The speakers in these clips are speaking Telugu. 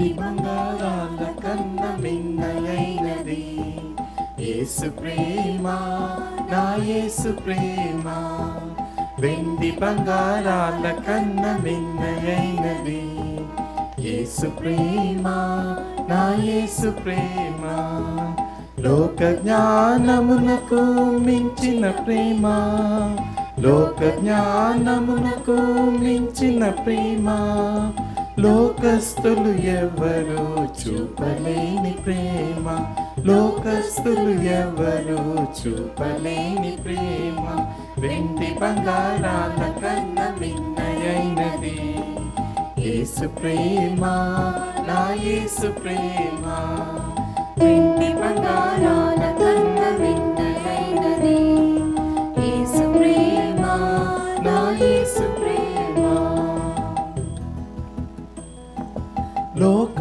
కోటి బంగారాల కన్న మిన్నయైనది. ఏసు ప్రేమ నా ఏసు ప్రేమ. వెండి బంగారాల కన్న మిన్నయైనది. ఏసు ప్రేమ నా ఏసు ప్రేమ. లోక జ్ఞానమునకు మించిన ప్రేమ. లోక జ్ఞానమునకు మించిన ప్రేమ. లోకస్తులు ఎవరు చూపలేని ప్రేమ? లోకస్తులు ఎవరు చూపలేని ప్రేమ? వెండి బంగారాల కన్న మిన్నయైనది. ఏసు ప్రేమ నా ఏసు ప్రేమ.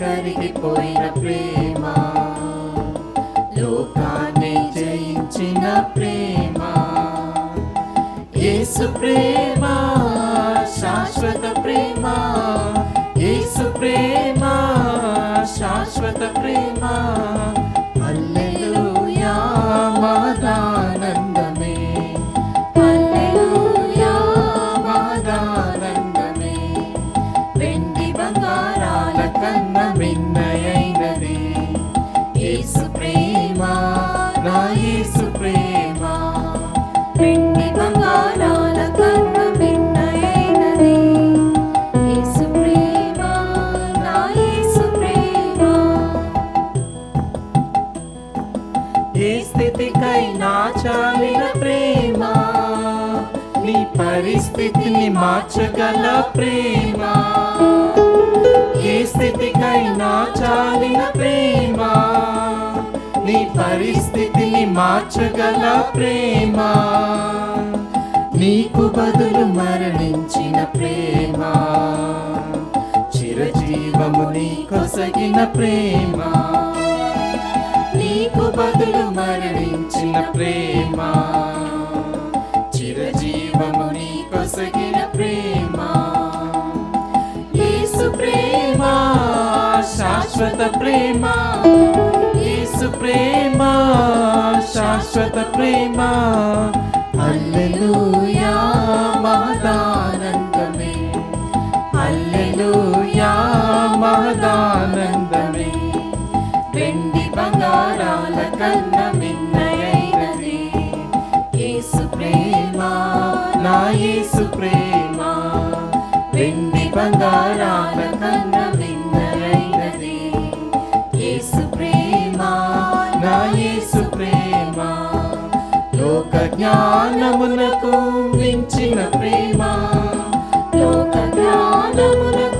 కరిగిపోయిన ప్రేమ. లోకాన్ని జయించిన ప్రేమ. యేసు ప్రేమ శాశ్వత ప్రేమ. యేసు ప్రేమ శాశ్వత ప్రేమ. చాలిన ప్రేమ. నీ పరిస్థితిని మార్చగల ప్రేమ. ఏ స్థితికైనా చాలిన ప్రేమ. నీ పరిస్థితిని మార్చగల ప్రేమ. నీకు బదులు మరణించిన ప్రేమ. చిరజీవము నీ కొసగిన ప్రేమ. నీకు బదులు మరణించిన ప్రేమ. చిరజీవము నీ కొసగిన ప్రేమ. యేసు ప్రేమ శాశ్వత ప్రేమ. యేసు ప్రేమ శాశ్వత ప్రేమ. హల్లెలూయా మహదా బంగారాల కన్న మిన్నయైనది యేసు ప్రేమ నా యేసు ప్రేమ. వెండి బంగారాల కన్న మిన్నయైనది యేసు ప్రేమ నా యేసు ప్రేమ. లోక జ్ఞానమునకు మించిన ప్రేమ. లోక జ్ఞానమునకు